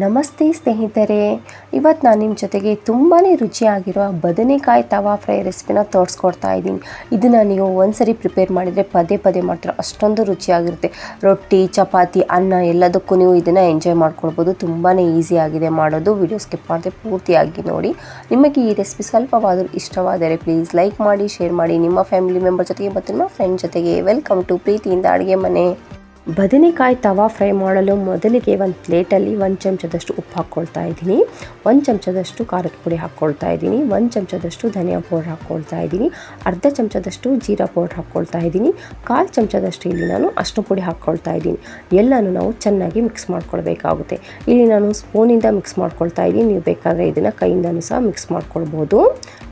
ನಮಸ್ತೆ ಸ್ನೇಹಿತರೆ. ಇವತ್ತು ನಾನು ನಿಮ್ಮ ಜೊತೆಗೆ ತುಂಬಾ ರುಚಿಯಾಗಿರೋ ಬದನೆಕಾಯಿ ತವಾ ಫ್ರೈ ರೆಸಿಪಿನ ತೋರಿಸ್ಕೊಡ್ತಾ ಇದ್ದೀನಿ. ಇದನ್ನು ನೀವು ಒಂದ್ಸರಿ ಪ್ರಿಪೇರ್ ಮಾಡಿದರೆ ಪದೇ ಪದೇ ಮಾಡ್ತಾರೆ. ಅಷ್ಟೊಂದು ರುಚಿಯಾಗಿರುತ್ತೆ. ರೊಟ್ಟಿ, ಚಪಾತಿ, ಅನ್ನ ಎಲ್ಲದಕ್ಕೂ ನೀವು ಇದನ್ನು ಎಂಜಾಯ್ ಮಾಡ್ಕೊಳ್ಬೋದು. ತುಂಬಾ ಈಸಿಯಾಗಿದೆ ಮಾಡೋದು. ವಿಡಿಯೋ ಸ್ಕಿಪ್ ಮಾಡಿದೆ ಪೂರ್ತಿಯಾಗಿ ನೋಡಿ. ನಿಮಗೆ ಈ ರೆಸಿಪಿ ಸ್ವಲ್ಪವಾದರೂ ಇಷ್ಟವಾದರೆ ಪ್ಲೀಸ್ ಲೈಕ್ ಮಾಡಿ ಶೇರ್ ಮಾಡಿ. ನಿಮ್ಮ ಫ್ಯಾಮಿಲಿ ಮೆಂಬರ್ ಜೊತೆಗೆ ಮತ್ತು ನಿಮ್ಮ ಫ್ರೆಂಡ್ ಜೊತೆಗೆ ವೆಲ್ಕಮ್ ಟು ಪ್ರೀತಿಯಿಂದ ಅಡುಗೆ ಮನೆ. ಬದನೆಕಾಯಿ ತವಾ ಫ್ರೈ ಮಾಡಲು ಮೊದಲಿಗೆ ಒಂದು ಪ್ಲೇಟಲ್ಲಿ ಒಂದು ಚಮಚದಷ್ಟು ಉಪ್ಪು ಹಾಕ್ಕೊಳ್ತಾ ಇದ್ದೀನಿ. ಒಂದು ಚಮಚದಷ್ಟು ಖಾರದ ಪುಡಿ ಹಾಕ್ಕೊಳ್ತಾ ಇದ್ದೀನಿ. ಒಂದು ಚಮಚದಷ್ಟು ಧನಿಯಾ ಪೌಡ್ರ್ ಹಾಕ್ಕೊಳ್ತಾ ಇದ್ದೀನಿ. ಅರ್ಧ ಚಮಚದಷ್ಟು ಜೀರಾ ಪೌಡ್ರ್ ಹಾಕ್ಕೊಳ್ತಾ ಇದ್ದೀನಿ. ಕಾಲು ಚಮಚದಷ್ಟು ಇಲ್ಲಿ ನಾನು ಅಷ್ಟು ಪುಡಿ ಹಾಕ್ಕೊಳ್ತಾ ಇದ್ದೀನಿ. ಎಲ್ಲನೂ ನಾವು ಚೆನ್ನಾಗಿ ಮಿಕ್ಸ್ ಮಾಡ್ಕೊಳ್ಬೇಕಾಗುತ್ತೆ. ಇಲ್ಲಿ ನಾನು ಸ್ಪೂನಿಂದ ಮಿಕ್ಸ್ ಮಾಡ್ಕೊಳ್ತಾ ಇದ್ದೀನಿ. ನೀವು ಬೇಕಾದರೆ ಇದನ್ನು ಕೈಯಿಂದನೂ ಸಹ ಮಿಕ್ಸ್ ಮಾಡ್ಕೊಳ್ಬೋದು.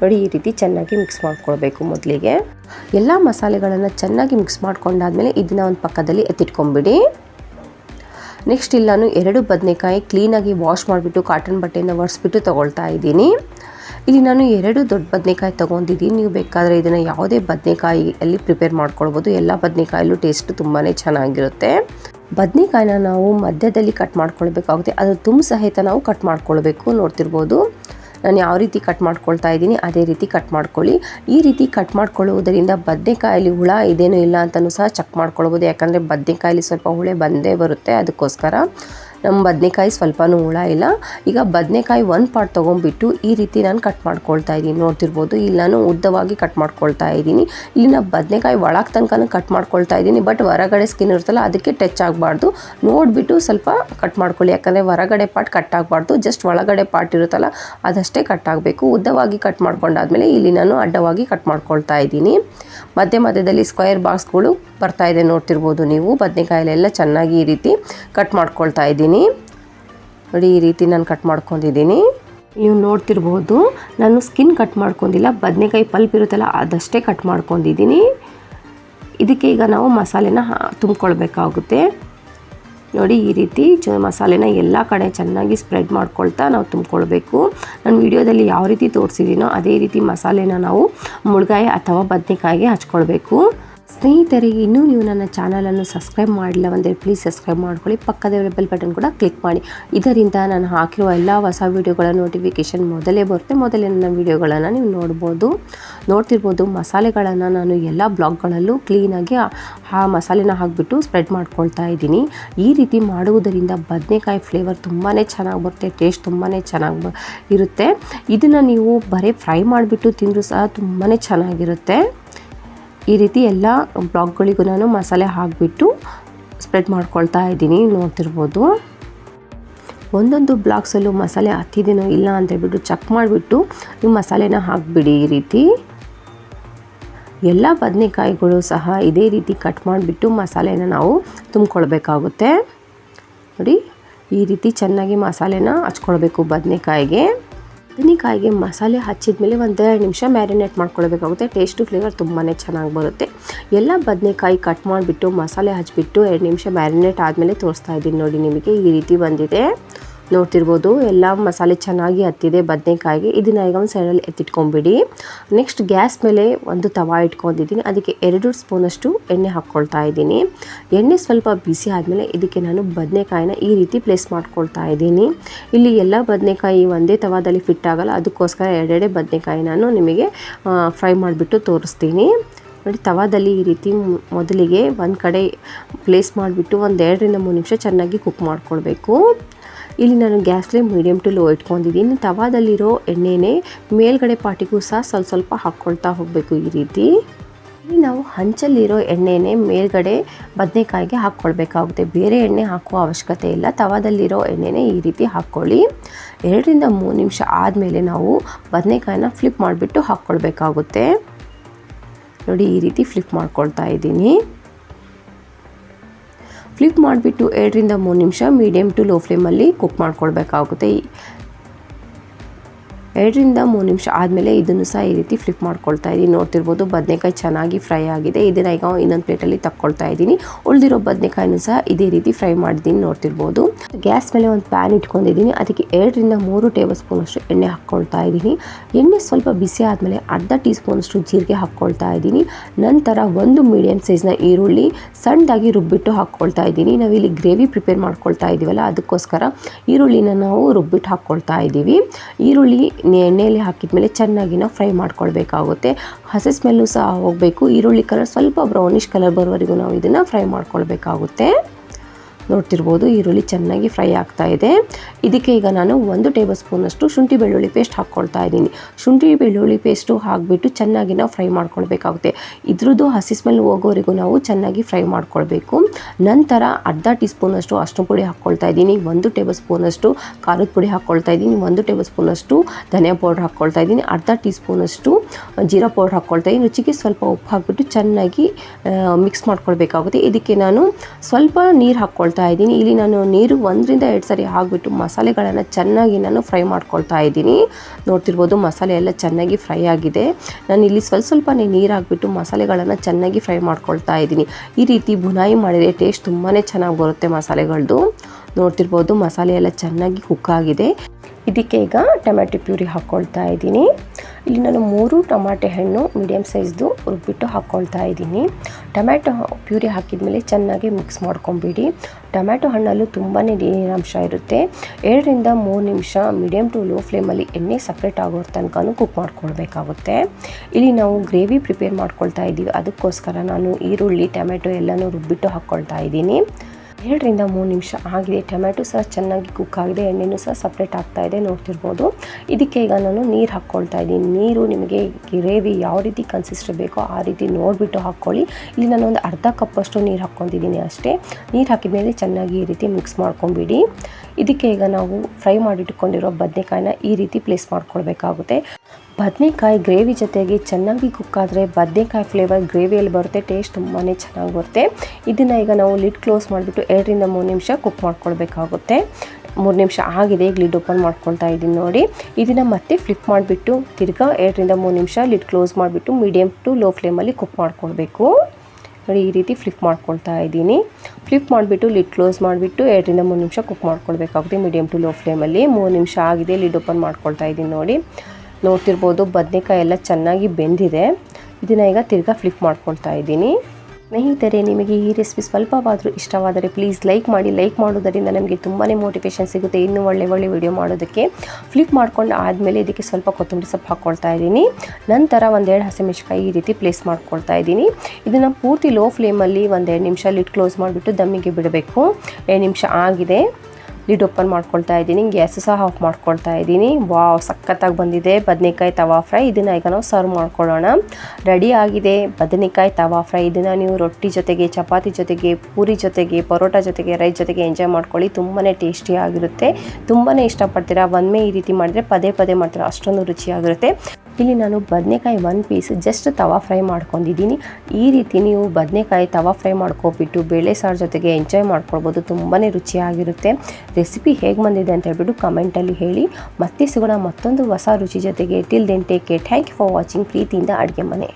ನೋಡಿ ಈ ರೀತಿ ಚೆನ್ನಾಗಿ ಮಿಕ್ಸ್ ಮಾಡ್ಕೊಳ್ಬೇಕು ಮೊದಲಿಗೆ. ಎಲ್ಲ ಮಸಾಲೆಗಳನ್ನು ಚೆನ್ನಾಗಿ ಮಿಕ್ಸ್ ಮಾಡ್ಕೊಂಡಾದ್ಮೇಲೆ ಇದನ್ನು ಒಂದು ಪಕ್ಕದಲ್ಲಿ ಎತ್ತಿಟ್ಕೊಂಬಿಡಿ. ನೆಕ್ಸ್ಟ್ ಇಲ್ಲಿ ನಾನು ಎರಡು ಬದನೆಕಾಯಿ ಕ್ಲೀನಾಗಿ ವಾಶ್ ಮಾಡಿಬಿಟ್ಟು ಕಾಟನ್ ಬಟ್ಟೆಯನ್ನು ಒರೆಸ್ಬಿಟ್ಟು ತೊಗೊಳ್ತಾ ಇದ್ದೀನಿ. ಇಲ್ಲಿ ನಾನು ಎರಡು ದೊಡ್ಡ ಬದನೆಕಾಯಿ ತೊಗೊಂಡಿದ್ದೀನಿ. ನೀವು ಬೇಕಾದರೆ ಇದನ್ನು ಯಾವುದೇ ಬದನೆಕಾಯಿಯಲ್ಲಿ ಪ್ರಿಪೇರ್ ಮಾಡ್ಕೊಳ್ಬೋದು. ಎಲ್ಲ ಬದನೆಕಾಯಲ್ಲೂ ಟೇಸ್ಟ್ ತುಂಬಾ ಚೆನ್ನಾಗಿರುತ್ತೆ. ಬದನೆಕಾಯಿನ ನಾವು ಮಧ್ಯದಲ್ಲಿ ಕಟ್ ಮಾಡ್ಕೊಳ್ಬೇಕಾಗುತ್ತೆ. ಅದು ತುಂಬ ಸಹಿತ ನಾವು ಕಟ್ ಮಾಡ್ಕೊಳ್ಬೇಕು. ನೋಡ್ತಿರ್ಬೋದು. ನಾನು ಯಾವ ರೀತಿ ಕಟ್ ಮಾಡ್ಕೊಳ್ತಾ ಇದ್ದೀನಿ, ಅದೇ ರೀತಿ ಕಟ್ ಮಾಡ್ಕೊಳ್ಳಿ. ಈ ರೀತಿ ಕಟ್ ಮಾಡ್ಕೊಳ್ಳುವುದರಿಂದ ಬದನೆಕಾಯಲ್ಲಿ ಹುಳ ಇದೇನೂ ಇಲ್ಲ ಅಂತಲೂ ಸಹ ಚೆಕ್ ಮಾಡ್ಕೊಳ್ಬೋದು. ಯಾಕಂದರೆ ಬದ್ನೆಕಾಯಲ್ಲಿ ಸ್ವಲ್ಪ ಹುಳೆ ಬಂದೇ ಬರುತ್ತೆ. ಅದಕ್ಕೋಸ್ಕರ ನಮ್ಮ ಬದನೆಕಾಯಿ ಸ್ವಲ್ಪನೂ ಹುಳ ಇಲ್ಲ. ಈಗ ಬದನೆಕಾಯಿ ಒಂದು ಪಾರ್ಟ್ ತೊಗೊಂಡ್ಬಿಟ್ಟು ಈ ರೀತಿ ನಾನು ಕಟ್ ಮಾಡ್ಕೊಳ್ತಾ ಇದ್ದೀನಿ. ನೋಡ್ತಿರ್ಬೋದು ಇಲ್ಲಿ ನಾನು ಉದ್ದವಾಗಿ ಕಟ್ ಮಾಡ್ಕೊಳ್ತಾ ಇದ್ದೀನಿ. ಇಲ್ಲಿ ನಾನು ಬದನೆಕಾಯಿ ಒಳಗೆ ತನಕ ಕಟ್ ಮಾಡ್ಕೊಳ್ತಾ ಇದ್ದೀನಿ. ಬಟ್ ಹೊರಗಡೆ ಸ್ಕಿನ್ ಇರುತ್ತಲ್ಲ, ಅದಕ್ಕೆ ಟಚ್ ಆಗಬಾರ್ದು. ನೋಡಿಬಿಟ್ಟು ಸ್ವಲ್ಪ ಕಟ್ ಮಾಡ್ಕೊಳ್ಳಿ. ಯಾಕಂದರೆ ಹೊರಗಡೆ ಪಾರ್ಟ್ ಕಟ್ ಆಗಬಾರ್ದು. ಜಸ್ಟ್ ಒಳಗಡೆ ಪಾರ್ಟ್ ಇರುತ್ತಲ್ಲ, ಅದಷ್ಟೇ ಕಟ್ ಆಗಬೇಕು. ಉದ್ದವಾಗಿ ಕಟ್ ಮಾಡ್ಕೊಂಡಾದ್ಮೇಲೆ ಇಲ್ಲಿ ನಾನು ಅಡ್ಡವಾಗಿ ಕಟ್ ಮಾಡ್ಕೊಳ್ತಾ ಇದ್ದೀನಿ. ಮಧ್ಯ ಮಧ್ಯದಲ್ಲಿ ಸ್ಕ್ವೇರ್ ಬಾಕ್ಸ್ಗಳು ಬರ್ತಾ ಇದೆ ನೋಡ್ತಿರ್ಬೋದು ನೀವು. ಬದನೆಕಾಯಲ್ಲೆಲ್ಲ ಚೆನ್ನಾಗಿ ಈ ರೀತಿ ಕಟ್ ಮಾಡ್ಕೊಳ್ತಾ ಇದ್ದೀನಿ. ನೋಡಿ, ಈ ರೀತಿ ನಾನು ಕಟ್ ಮಾಡ್ಕೊಂಡಿದ್ದೀನಿ. ನೀವು ನೋಡ್ತಿರ್ಬೋದು, ನಾನು ಸ್ಕಿನ್ ಕಟ್ ಮಾಡ್ಕೊಂಡಿಲ್ಲ. ಬದನೆಕಾಯಿ ಪಲ್ಪ್ ಇರುತ್ತಲ್ಲ, ಅದಷ್ಟೇ ಕಟ್ ಮಾಡ್ಕೊಂಡಿದ್ದೀನಿ. ಇದಕ್ಕೆ ಈಗ ನಾವು ಮಸಾಲೆನ ತುಂಬ್ಕೊಳ್ಬೇಕಾಗುತ್ತೆ. ನೋಡಿ, ಈ ರೀತಿ ಚ, ಮಸಾಲೆನ ಎಲ್ಲ ಕಡೆ ಚೆನ್ನಾಗಿ ಸ್ಪ್ರೆಡ್ ಮಾಡ್ಕೊಳ್ತಾ ನಾವು ತುಂಬ್ಕೊಳ್ಬೇಕು. ನಾನು ವಿಡಿಯೋದಲ್ಲಿ ಯಾವ ರೀತಿ ತೋರಿಸಿದ್ದೀನೋ, ಅದೇ ರೀತಿ ಮಸಾಲೆನ ನಾವು ಮುಳುಗಾಯಿ ಅಥವಾ ಬದನೆಕಾಯಿಗೆ ಹಚ್ಕೊಳ್ಬೇಕು. ಸ್ನೇಹಿತರಿಗೆ ಇನ್ನೂ ನೀವು ನನ್ನ ಚಾನಲನ್ನು ಸಬ್ಸ್ಕ್ರೈಬ್ ಮಾಡಿಲ್ಲ ಅಂದರೆ ಪ್ಲೀಸ್ ಸಬ್ಸ್ಕ್ರೈಬ್ ಮಾಡ್ಕೊಳ್ಳಿ. ಪಕ್ಕದ ಬೆಲ್ ಬಟನ್ ಕೂಡ ಕ್ಲಿಕ್ ಮಾಡಿ. ಇದರಿಂದ ನಾನು ಹಾಕಿರುವ ಎಲ್ಲ ಹೊಸ ವೀಡಿಯೋಗಳ ನೋಟಿಫಿಕೇಷನ್ ಮೊದಲೇ ಬರುತ್ತೆ. ಮೊದಲೇ ನನ್ನ ವೀಡಿಯೋಗಳನ್ನು ನೀವು ನೋಡ್ಬೋದು. ನೋಡ್ತಿರ್ಬೋದು, ಮಸಾಲೆಗಳನ್ನು ನಾನು ಎಲ್ಲ ಬ್ಲಾಗ್ಗಳಲ್ಲೂ ಕ್ಲೀನಾಗಿ ಆ ಮಸಾಲೆನ ಹಾಕಿಬಿಟ್ಟು ಸ್ಪ್ರೆಡ್ ಮಾಡ್ಕೊಳ್ತಾ ಇದ್ದೀನಿ. ಈ ರೀತಿ ಮಾಡುವುದರಿಂದ ಬದನೆಕಾಯಿ ಫ್ಲೇವರ್ ತುಂಬಾ ಚೆನ್ನಾಗಿ ಬರುತ್ತೆ ಟೇಸ್ಟ್ ತುಂಬಾ ಚೆನ್ನಾಗಿ ಇರುತ್ತೆ. ಇದನ್ನು ನೀವು ಬರೀ ಫ್ರೈ ಮಾಡಿಬಿಟ್ಟು ತಿಂದರೂ ಸಹ ತುಂಬಾ ಚೆನ್ನಾಗಿರುತ್ತೆ. ಈ ರೀತಿ ಎಲ್ಲ ಬ್ಲಾಕ್ಗಳಿಗೂ ನಾನು ಮಸಾಲೆ ಹಾಕಿಬಿಟ್ಟು ಸ್ಪ್ರೆಡ್ ಮಾಡ್ಕೊಳ್ತಾ ಇದ್ದೀನಿ, ನೋಡ್ತಿರ್ಬೋದು. ಒಂದೊಂದು ಬ್ಲಾಕ್ಸಲ್ಲೂ ಮಸಾಲೆ ಹತ್ತಿದೇನೋ ಇಲ್ಲ ಅಂತ ಹೇಳ್ಬಿಟ್ಟು ಚೆಕ್ ಮಾಡಿಬಿಟ್ಟು ನೀವು ಮಸಾಲೆನ ಹಾಕಿಬಿಡಿ ಈ ರೀತಿ. ಎಲ್ಲ ಬದನೆಕಾಯಿಗಳು ಸಹ ಇದೇ ರೀತಿ ಕಟ್ ಮಾಡಿಬಿಟ್ಟು ಮಸಾಲೆನ ನಾವು ತುಂಬಿಕೊಳ್ಬೇಕಾಗುತ್ತೆ. ನೋಡಿ, ಈ ರೀತಿ ಚೆನ್ನಾಗಿ ಮಸಾಲೆನ ಹಚ್ಕೊಳ್ಬೇಕು ಬದನೆಕಾಯಿಗೆ. ಬದನೆಕಾಯಿಗೆ ಮಸಾಲೆ ಹಚ್ಚಿದ ಮೇಲೆ ಒಂದೆರಡು ನಿಮಿಷ ಮ್ಯಾರಿನೇಟ್ ಮಾಡ್ಕೊಳ್ಬೇಕಾಗುತ್ತೆ. ಟೇಸ್ಟು ಫ್ಲೇವರ್ ತುಂಬಾ ಚೆನ್ನಾಗಿ ಬರುತ್ತೆ. ಎಲ್ಲ ಬದನೆಕಾಯಿ ಕಟ್ ಮಾಡಿಬಿಟ್ಟು ಮಸಾಲೆ ಹಚ್ಚಿಬಿಟ್ಟು ಎರಡು ನಿಮಿಷ ಮ್ಯಾರಿನೇಟ್ ಆದಮೇಲೆ ತೋರಿಸ್ತಾ ಇದ್ದೀನಿ ನೋಡಿ ನಿಮಗೆ. ಈ ರೀತಿ ಬಂದಿದೆ. ನೋಡ್ತಿರ್ಬೋದು. ಎಲ್ಲ ಮಸಾಲೆ ಚೆನ್ನಾಗಿ ಹತ್ತಿದೆ ಬದನೆಕಾಯಿಗೆ. ಇದನ್ನ ಈಗ ಒಂದು ಸೈಡಲ್ಲಿ ಎತ್ತಿಟ್ಕೊಂಬಿಡಿ. ನೆಕ್ಸ್ಟ್ ಗ್ಯಾಸ್ ಮೇಲೆ ಒಂದು ತವಾ ಇಟ್ಕೊಂಡಿದ್ದೀನಿ. ಅದಕ್ಕೆ ಎರಡು ಸ್ಪೂನಷ್ಟು ಎಣ್ಣೆ ಹಾಕ್ಕೊಳ್ತಾ ಇದ್ದೀನಿ. ಎಣ್ಣೆ ಸ್ವಲ್ಪ ಬಿಸಿ ಆದಮೇಲೆ ಇದಕ್ಕೆ ನಾನು ಬದನೆಕಾಯಿನ ಈ ರೀತಿ ಪ್ಲೇಸ್ ಮಾಡ್ಕೊಳ್ತಾ ಇದ್ದೀನಿ. ಇಲ್ಲಿ ಎಲ್ಲ ಬದನೆಕಾಯಿ ಒಂದೇ ತವಾದಲ್ಲಿ ಫಿಟ್ ಆಗಲ್ಲ. ಅದಕ್ಕೋಸ್ಕರ ಎರಡೆರಡೆ ಬದನೆಕಾಯಿ ನಾನು ನಿಮಗೆ ಫ್ರೈ ಮಾಡಿಬಿಟ್ಟು ತೋರಿಸ್ತೀನಿ. ನೋಡಿ, ತವಾದಲ್ಲಿ ಈ ರೀತಿ ಮೊದಲಿಗೆ ಒಂದು ಕಡೆ ಪ್ಲೇಸ್ ಮಾಡಿಬಿಟ್ಟು ಒಂದು ಎರಡರಿಂದ ಮೂರು ನಿಮಿಷ ಚೆನ್ನಾಗಿ ಕುಕ್ ಮಾಡ್ಕೊಳ್ಬೇಕು. ಇಲ್ಲಿ ನಾನು gas flame medium to low ಇಟ್ಕೊಂಡಿದ್ದೀನಿ. ತವಾದಲ್ಲಿರೋ ಎಣ್ಣೆನೇ ಮೇಲ್ಗಡೆ ಪಾಟಿಗೂ ಸಹ ಸ್ವಲ್ಪ ಸ್ವಲ್ಪ ಹಾಕ್ಕೊಳ್ತಾ ಹೋಗಬೇಕು ಈ ರೀತಿ. ಇಲ್ಲಿ ನಾವು ಹಂಚಲ್ಲಿರೋ ಎಣ್ಣೆನೇ ಮೇಲ್ಗಡೆ ಬದನೆಕಾಯಿಗೆ ಹಾಕ್ಕೊಳ್ಬೇಕಾಗುತ್ತೆ. ಬೇರೆ ಎಣ್ಣೆ ಹಾಕುವ ಅವಶ್ಯಕತೆ ಇಲ್ಲ. ತವಾದಲ್ಲಿರೋ ಎಣ್ಣೆನೇ ಈ ರೀತಿ ಹಾಕ್ಕೊಳ್ಳಿ. ಎರಡರಿಂದ ಮೂರು ನಿಮಿಷ ಆದಮೇಲೆ ನಾವು ಬದನೆಕಾಯಿನ ಫ್ಲಿಪ್ ಮಾಡಿಬಿಟ್ಟು ಹಾಕ್ಕೊಳ್ಬೇಕಾಗುತ್ತೆ. ನೋಡಿ ಈ ರೀತಿ ಫ್ಲಿಪ್ ಮಾಡ್ಕೊಳ್ತಾ ಇದ್ದೀನಿ. ಫ್ಲಿಪ್ ಮಾಡಿಬಿಟ್ಟು ಎರಡರಿಂದ ಮೂರು ನಿಮಿಷ ಮೀಡಿಯಮ್ ಟು ಲೋ ಫ್ಲೇಮಲ್ಲಿ ಕುಕ್ ಮಾಡ್ಕೊಳ್ಬೇಕಾಗುತ್ತೆ. ಎರಡರಿಂದ ಮೂರು ನಿಮಿಷ ಆದಮೇಲೆ ಇದನ್ನು ಸಹ ಈ ರೀತಿ ಫ್ಲಿಪ್ ಮಾಡ್ಕೊಳ್ತಾ ಇದ್ದೀನಿ. ನೋಡ್ತಿರ್ಬೋದು ಬದನೆಕಾಯಿ ಚೆನ್ನಾಗಿ ಫ್ರೈ ಆಗಿದೆ. ಇದನ್ನು ಈಗ ಇನ್ನೊಂದು ಪ್ಲೇಟಲ್ಲಿ ತಕ್ಕೊಳ್ತಾ ಇದ್ದೀನಿ. ಉಳಿದಿರೋ ಬದನೆಕಾಯಿನೂ ಸಹ ಇದೇ ರೀತಿ ಫ್ರೈ ಮಾಡಿದ್ದೀನಿ ನೋಡ್ತಿರ್ಬೋದು. ಗ್ಯಾಸ್ ಮೇಲೆ ಒಂದು ಪ್ಯಾನ್ ಇಟ್ಕೊಂಡಿದ್ದೀನಿ. ಅದಕ್ಕೆ ಎರಡರಿಂದ ಮೂರು ಟೇಬಲ್ ಸ್ಪೂನಷ್ಟು ಎಣ್ಣೆ ಹಾಕ್ಕೊಳ್ತಾ ಇದ್ದೀನಿ. ಎಣ್ಣೆ ಸ್ವಲ್ಪ ಬಿಸಿ ಆದಮೇಲೆ ಅರ್ಧ ಟೀ ಸ್ಪೂನಷ್ಟು ಜೀರಿಗೆ ಹಾಕ್ಕೊಳ್ತಾ ಇದ್ದೀನಿ. ನಂತರ ಒಂದು ಮೀಡಿಯಮ್ ಸೈಜ್ನ ಈರುಳ್ಳಿ ಸಣ್ಣದಾಗಿ ರುಬ್ಬಿಟ್ಟು ಹಾಕ್ಕೊಳ್ತಾ ಇದ್ದೀನಿ. ನಾವಿಲ್ಲಿ ಗ್ರೇವಿ ಪ್ರಿಪೇರ್ ಮಾಡ್ಕೊಳ್ತಾ ಇದ್ದೀವಲ್ಲ ಅದಕ್ಕೋಸ್ಕರ ಈರುಳ್ಳಿನ ನಾವು ರುಬ್ಬಿಟ್ಟು ಹಾಕ್ಕೊಳ್ತಾ ಇದ್ದೀವಿ ಈರುಳ್ಳಿ ಎಣ್ಣೆಯಲ್ಲಿ ಹಾಕಿದ ಮೇಲೆ ಚೆನ್ನಾಗಿ ನಾವು ಫ್ರೈ ಮಾಡ್ಕೊಳ್ಬೇಕಾಗುತ್ತೆ. ಹಸಿ ಸ್ಮೆಲ್ಲು ಸಹ ಹೋಗಬೇಕು. ಈರುಳ್ಳಿ ಕಲರ್ ಸ್ವಲ್ಪ ಬ್ರೌನಿಷ್ ಕಲರ್ ಬರೋವರೆಗೂ ನಾವು ಇದನ್ನು ಫ್ರೈ ಮಾಡ್ಕೊಳ್ಬೇಕಾಗುತ್ತೆ. ನೋಡ್ತಿರ್ಬೋದು, ಈರುಳ್ಳಿ ಚೆನ್ನಾಗಿ ಫ್ರೈ ಆಗ್ತಾ ಇದೆ. ಇದಕ್ಕೆ ಈಗ ನಾನು ಒಂದು ಟೇಬಲ್ ಸ್ಪೂನಷ್ಟು ಶುಂಠಿ ಬೆಳ್ಳುಳ್ಳಿ ಪೇಸ್ಟ್ ಹಾಕ್ಕೊಳ್ತಾ ಇದ್ದೀನಿ. ಶುಂಠಿ ಬೆಳ್ಳುಳ್ಳಿ ಪೇಸ್ಟು ಹಾಕಿಬಿಟ್ಟು ಚೆನ್ನಾಗಿ ನಾವು ಫ್ರೈ ಮಾಡ್ಕೊಳ್ಬೇಕಾಗುತ್ತೆ. ಇದ್ರದ್ದು ಹಸಿ ಸ್ಮೆಲ್ ಹೋಗೋವರೆಗೂ ನಾವು ಚೆನ್ನಾಗಿ ಫ್ರೈ ಮಾಡ್ಕೊಳ್ಬೇಕು. ನಂತರ ಅರ್ಧ ಟೀ ಸ್ಪೂನಷ್ಟು ಅಷ್ಟು ಪುಡಿ ಹಾಕ್ಕೊಳ್ತಾ ಇದ್ದೀನಿ. ಒಂದು ಟೇಬಲ್ ಸ್ಪೂನಷ್ಟು ಖಾರದ ಪುಡಿ ಹಾಕ್ಕೊಳ್ತಾ ಇದ್ದೀನಿ. ಒಂದು ಟೇಬಲ್ ಸ್ಪೂನಷ್ಟು ಧನಿಯಾ ಪೌಡ್ರ್ ಹಾಕ್ಕೊಳ್ತಾ ಇದ್ದೀನಿ. ಅರ್ಧ ಟೀ ಸ್ಪೂನಷ್ಟು ಜೀರಾ ಪೌಡ್ರ್ ಹಾಕ್ಕೊಳ್ತಾ ಇದ್ದೀನಿ. ರುಚಿಗೆ ಸ್ವಲ್ಪ ಉಪ್ಪು ಹಾಕ್ಬಿಟ್ಟು ಚೆನ್ನಾಗಿ ಮಿಕ್ಸ್ ಮಾಡ್ಕೊಳ್ಬೇಕಾಗುತ್ತೆ. ಇದಕ್ಕೆ ನಾನು ಸ್ವಲ್ಪ ನೀರು ಹಾಕ್ಕೊಳ್ತಾ ಇದ್ದೀನಿ. ಇಲ್ಲಿ ನಾನು ನೀರು ಒಂದರಿಂದ ಎರಡು ಸರಿ ಹಾಕ್ಬಿಟ್ಟು ಮಸಾಲೆಗಳನ್ನು ಚೆನ್ನಾಗಿ ನಾನು ಫ್ರೈ ಮಾಡ್ಕೊಳ್ತಾ ಇದ್ದೀನಿ. ನೋಡ್ತಿರ್ಬೋದು ಮಸಾಲೆ ಎಲ್ಲ ಚೆನ್ನಾಗಿ ಫ್ರೈ ಆಗಿದೆ. ನಾನು ಇಲ್ಲಿ ಸ್ವಲ್ಪ ಸ್ವಲ್ಪನೇ ನೀರು ಹಾಕ್ಬಿಟ್ಟು ಮಸಾಲೆಗಳನ್ನು ಚೆನ್ನಾಗಿ ಫ್ರೈ ಮಾಡ್ಕೊಳ್ತಾ ಇದ್ದೀನಿ. ಈ ರೀತಿ ಬುನಾಯಿ ಮಾಡಿದರೆ ಟೇಸ್ಟ್ ತುಂಬಾ ಚೆನ್ನಾಗಿ ಬರುತ್ತೆ ಮಸಾಲೆಗಳದ್ದು ನೋಡ್ತಿರ್ಬೋದು ಮಸಾಲೆ ಎಲ್ಲ ಚೆನ್ನಾಗಿ ಕುಕ್ ಆಗಿದೆ. ಇದಕ್ಕೆ ಈಗ ಟೊಮ್ಯಾಟೊ ಪ್ಯೂರಿ ಹಾಕ್ಕೊಳ್ತಾ ಇದ್ದೀನಿ. ಇಲ್ಲಿ ನಾನು ಮೂರು ಟೊಮಾಟೆ ಹಣ್ಣು ಮೀಡಿಯಮ್ ಸೈಜ್ದು ರುಬ್ಬಿಟ್ಟು ಹಾಕ್ಕೊಳ್ತಾ ಇದ್ದೀನಿ. ಟೊಮ್ಯಾಟೊ ಪ್ಯೂರಿ ಹಾಕಿದ್ಮೇಲೆ ಚೆನ್ನಾಗಿ ಮಿಕ್ಸ್ ಮಾಡ್ಕೊಂಬಿಡಿ. ಟೊಮ್ಯಾಟೊ ಹಣ್ಣಲ್ಲೂ ತುಂಬಾ ನೀರಿನಾಂಶ ಇರುತ್ತೆ. ಎರಡರಿಂದ ಮೂರು ನಿಮಿಷ ಮೀಡಿಯಮ್ ಟು ಲೋ ಫ್ಲೇಮಲ್ಲಿ ಎಣ್ಣೆ ಸಪ್ರೇಟ್ ಆಗೋ ತನಕನೂ ಕುಕ್ ಮಾಡ್ಕೊಳ್ಬೇಕಾಗುತ್ತೆ. ಇಲ್ಲಿ ನಾವು ಗ್ರೇವಿ ಪ್ರಿಪೇರ್ ಮಾಡ್ಕೊಳ್ತಾ ಇದ್ದೀವಿ ಅದಕ್ಕೋಸ್ಕರ ನಾನು ಈರುಳ್ಳಿ, ಟೊಮ್ಯಾಟೊ ಎಲ್ಲನೂ ರುಬ್ಬಿಟ್ಟು ಹಾಕ್ಕೊಳ್ತಾ ಇದ್ದೀನಿ. ಎರಡರಿಂದ ಮೂರು ನಿಮಿಷ ಆಗಿದೆ. ಟೊಮ್ಯಾಟೊ ಸಹ ಚೆನ್ನಾಗಿ ಕುಕ್ ಆಗಿದೆ. ಎಣ್ಣೆನೂ ಸಹ ಸಪ್ರೇಟ್ ಆಗ್ತಾ ಇದೆ. ನೋಡ್ತಿರ್ಬೋದು. ಇದಕ್ಕೆ ಈಗ ನಾನು ನೀರು ಹಾಕ್ಕೊಳ್ತಾ ಇದ್ದೀನಿ. ನೀರು ನಿಮಗೆ ಗ್ರೇವಿ ಯಾವ ರೀತಿ ಕನ್ಸಿಸ್ಟ್ ಬೇಕೋ ಆ ರೀತಿ ನೋಡಿಬಿಟ್ಟು ಹಾಕ್ಕೊಳ್ಳಿ. ಇಲ್ಲಿ ನಾನು ಒಂದು ಅರ್ಧ ಕಪ್ಪಷ್ಟು ನೀರು ಹಾಕ್ಕೊತಿದ್ದೀನಿ ಅಷ್ಟೇ. ನೀರು ಹಾಕಿದ ಮೇಲೆ ಚೆನ್ನಾಗಿ ಈ ರೀತಿ ಮಿಕ್ಸ್ ಮಾಡ್ಕೊಂಬಿಡಿ. ಇದಕ್ಕೆ ಈಗ ನಾವು ಫ್ರೈ ಮಾಡಿಟ್ಕೊಂಡಿರೋ ಬದನೆಕಾಯಿನ ಈ ರೀತಿ ಪ್ಲೇಸ್ ಮಾಡ್ಕೊಳ್ಬೇಕಾಗುತ್ತೆ. ಬದನೆಕಾಯಿ ಗ್ರೇವಿ ಜೊತೆಗೆ ಚೆನ್ನಾಗಿ ಕುಕ್ ಆದರೆ ಬದನೆಕಾಯಿ ಫ್ಲೇವರ್ ಗ್ರೇವಿಯಲ್ಲಿ ಬರುತ್ತೆ ಟೇಸ್ಟ್ ತುಂಬಾ ಚೆನ್ನಾಗಿ ಬರುತ್ತೆ. ಇದನ್ನು ಈಗ ನಾವು ಲಿಡ್ ಕ್ಲೋಸ್ ಮಾಡಿಬಿಟ್ಟು ಎರಡರಿಂದ ಮೂರು ನಿಮಿಷ ಕುಕ್ ಮಾಡ್ಕೊಳ್ಬೇಕಾಗುತ್ತೆ. ಮೂರು ನಿಮಿಷ ಆಗಿದೆ, ಈಗ ಲಿಡ್ ಓಪನ್ ಮಾಡ್ಕೊಳ್ತಾ ಇದ್ದೀನಿ ನೋಡಿ. ಇದನ್ನು ಮತ್ತೆ ಫ್ಲಿಪ್ ಮಾಡಿಬಿಟ್ಟು ತಿರ್ಗಾ ಎರಡರಿಂದ ಮೂರು ನಿಮಿಷ ಲಿಡ್ ಕ್ಲೋಸ್ ಮಾಡಿಬಿಟ್ಟು ಮೀಡಿಯಮ್ ಟು ಲೋ ಫ್ಲೇಮಲ್ಲಿ ಕುಕ್ ಮಾಡ್ಕೊಳ್ಬೇಕು. ನೋಡಿ, ಈ ರೀತಿ ಫ್ಲಿಪ್ ಮಾಡ್ಕೊಳ್ತಾ ಇದ್ದೀನಿ. ಫ್ಲಿಪ್ ಮಾಡಿಬಿಟ್ಟು ಲಿಡ್ ಕ್ಲೋಸ್ ಮಾಡಿಬಿಟ್ಟು ಎರಡರಿಂದ ಮೂರು ನಿಮಿಷ ಕುಕ್ ಮಾಡ್ಕೊಳ್ಬೇಕಾಗುತ್ತೆ ಮೀಡಿಯಮ್ ಟು ಲೋ ಫ್ಲೇಮಲ್ಲಿ ಮೂರು ನಿಮಿಷ ಆಗಿದೆ ಲಿಡ್ ಓಪನ್ ಮಾಡ್ಕೊಳ್ತಾ ಇದ್ದೀನಿ ನೋಡಿ. ನೋಡ್ತಿರ್ಬೋದು, ಬದನೆಕಾಯಿ ಎಲ್ಲ ಚೆನ್ನಾಗಿ ಬೆಂದಿದೆ. ಇದನ್ನು ಈಗ ತಿರ್ಗಾ ಫ್ಲಿಪ್ ಮಾಡ್ಕೊಳ್ತಾ ಇದ್ದೀನಿ. ಸ್ನೇಹಿತರೆ, ನಿಮಗೆ ಈ ರೆಸಿಪಿ ಸ್ವಲ್ಪವಾದರೂ ಇಷ್ಟವಾದರೆ ಪ್ಲೀಸ್ ಲೈಕ್ ಮಾಡಿ. ಲೈಕ್ ಮಾಡೋದರಿಂದ ನಮಗೆ ತುಂಬಾ ಮೋಟಿವೇಶನ್ ಸಿಗುತ್ತೆ. ಇನ್ನೂ ಒಳ್ಳೆ ಒಳ್ಳೆ ವಿಡಿಯೋ ಮಾಡೋದಕ್ಕೆ. ಫ್ಲಿಪ್ ಮಾಡ್ಕೊಂಡು ಆದಮೇಲೆ ಇದಕ್ಕೆ ಸ್ವಲ್ಪ ಕೊತ್ತಂಬರಿ ಸೊಪ್ಪು ಹಾಕ್ಕೊಳ್ತಾ ಇದ್ದೀನಿ. ನಂತರ ಒಂದೆರಡು ಹಸಿಮೆಣಸಿಕಾಯಿ ಈ ರೀತಿ ಪ್ಲೇಸ್ ಮಾಡ್ಕೊಳ್ತಾ ಇದ್ದೀನಿ. ಇದನ್ನು ಪೂರ್ತಿ ಲೋ ಫ್ಲೇಮಲ್ಲಿ ಒಂದೆರಡು ನಿಮಿಷ ಲಿಟ್ ಕ್ಲೋಸ್ ಮಾಡಿಬಿಟ್ಟು ದಮ್ಮಿಗೆ ಬಿಡಬೇಕು. ಎರಡು ನಿಮಿಷ ಆಗಿದೆ. ಲಿಡ್ ಓಪನ್ ಮಾಡ್ಕೊಳ್ತಾ ಇದ್ದೀನಿ, ಗ್ಯಾಸ್ ಸಹ ಆಫ್ ಮಾಡ್ಕೊಳ್ತಾ ಇದ್ದೀನಿ. ವಾವ್ ಸಖತ್ತಾಗಿ ಬಂದಿದೆ. ಬದನೆಕಾಯಿ ತವಾ ಫ್ರೈ. ಇದನ್ನು ಈಗ ನಾವು ಸರ್ವ್ ಮಾಡ್ಕೊಳ್ಳೋಣ. ರೆಡಿ ಆಗಿದೆ. ಬದನೆಕಾಯಿ ತವಾ ಫ್ರೈ. ಇದನ್ನು ನೀವು ರೊಟ್ಟಿ ಜೊತೆಗೆ, ಚಪಾತಿ ಜೊತೆಗೆ, ಪೂರಿ ಜೊತೆಗೆ, ಪರೋಟ ಜೊತೆಗೆ ರೈಸ್ ಜೊತೆಗೆ ಎಂಜಾಯ್ ಮಾಡ್ಕೊಳ್ಳಿ. ತುಂಬಾ ಟೇಸ್ಟಿಯಾಗಿರುತ್ತೆ ತುಂಬಾ ಇಷ್ಟಪಡ್ತೀರಾ? ಒಮ್ಮೆ ಈ ರೀತಿ ಮಾಡಿದ್ರೆ ಪದೇ ಪದೇ ಮಾಡ್ತೀರಾ? ಅಷ್ಟೊಂದು ರುಚಿಯಾಗಿರುತ್ತೆ. ಇಲ್ಲಿ ನಾನು ಬದನೆಕಾಯಿ ಒನ್ ಪೀಸ್ ಜಸ್ಟ್ ತವಾ ಫ್ರೈ ಮಾಡ್ಕೊಂಡಿದ್ದೀನಿ. ಈ ರೀತಿ ನೀವು ಬದನೆಕಾಯಿ ತವಾ ಫ್ರೈ ಮಾಡ್ಕೊಬಿಟ್ಟು ಬೇಳೆ ಸಾರು ಜೊತೆಗೆ ಎಂಜಾಯ್ ಮಾಡ್ಕೊಳ್ಬೋದು. ತುಂಬಾ ರುಚಿಯಾಗಿರುತ್ತೆ. ರೆಸಿಪಿ ಹೇಗೆ ಬಂದಿದೆ ಅಂತ ಹೇಳ್ಬಿಟ್ಟು ಕಮೆಂಟಲ್ಲಿ ಹೇಳಿ. ಮತ್ತೆ ಸಿಗೋಣ ಮತ್ತೊಂದು ಹೊಸ ರುಚಿ ಜೊತೆಗೆ. Till then take thank you for watching ಪ್ರೀತಿಯಿಂದ ಅಡುಗೆ ಮನೆ.